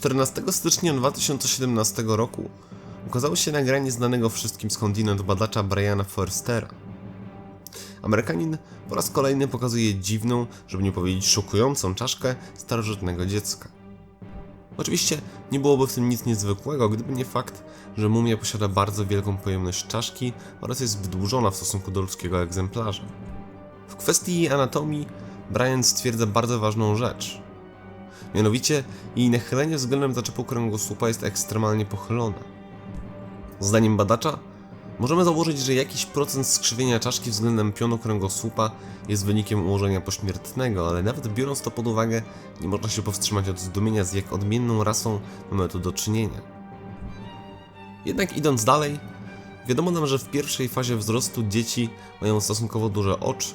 14 stycznia 2017 roku ukazało się nagranie znanego wszystkim skądinąd badacza Briana Forstera. Amerykanin po raz kolejny pokazuje dziwną, żeby nie powiedzieć szokującą czaszkę starożytnego dziecka. Oczywiście nie byłoby w tym nic niezwykłego, gdyby nie fakt, że mumia posiada bardzo wielką pojemność czaszki oraz jest wydłużona w stosunku do ludzkiego egzemplarza. W kwestii jej anatomii Brian stwierdza bardzo ważną rzecz. Mianowicie jej nachylenie względem zaczepu kręgosłupa jest ekstremalnie pochylone. Zdaniem badacza możemy założyć, że jakiś procent skrzywienia czaszki względem pionu kręgosłupa jest wynikiem ułożenia pośmiertnego, ale nawet biorąc to pod uwagę, nie można się powstrzymać od zdumienia z jak odmienną rasą mamy tu do czynienia. Jednak idąc dalej, wiadomo nam, że w pierwszej fazie wzrostu dzieci mają stosunkowo duże oczy.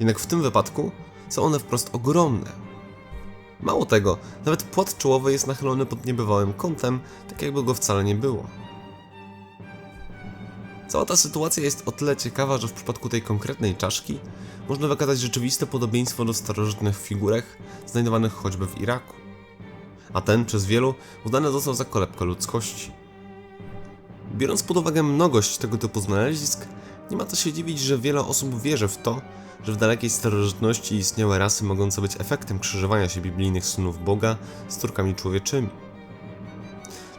Jednak w tym wypadku są one wprost ogromne. Mało tego, nawet płat czołowy jest nachylony pod niebywałym kątem, tak jakby go wcale nie było. Cała ta sytuacja jest o tyle ciekawa, że w przypadku tej konkretnej czaszki można wykazać rzeczywiste podobieństwo do starożytnych figurek znajdowanych choćby w Iraku. A ten przez wielu uznany został za kolebkę ludzkości. Biorąc pod uwagę mnogość tego typu znalezisk, nie ma co się dziwić, że wiele osób wierzy w to, że w dalekiej starożytności istniały rasy mogące być efektem krzyżowania się biblijnych synów Boga z córkami człowieczymi.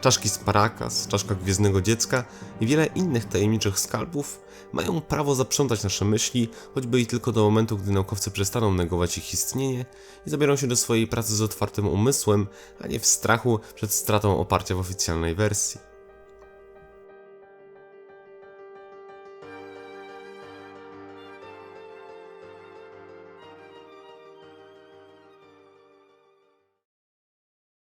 Czaszki z Parakas, czaszka Gwiezdnego Dziecka i wiele innych tajemniczych skalpów mają prawo zaprzątać nasze myśli, choćby i tylko do momentu, gdy naukowcy przestaną negować ich istnienie i zabiorą się do swojej pracy z otwartym umysłem, a nie w strachu przed stratą oparcia w oficjalnej wersji.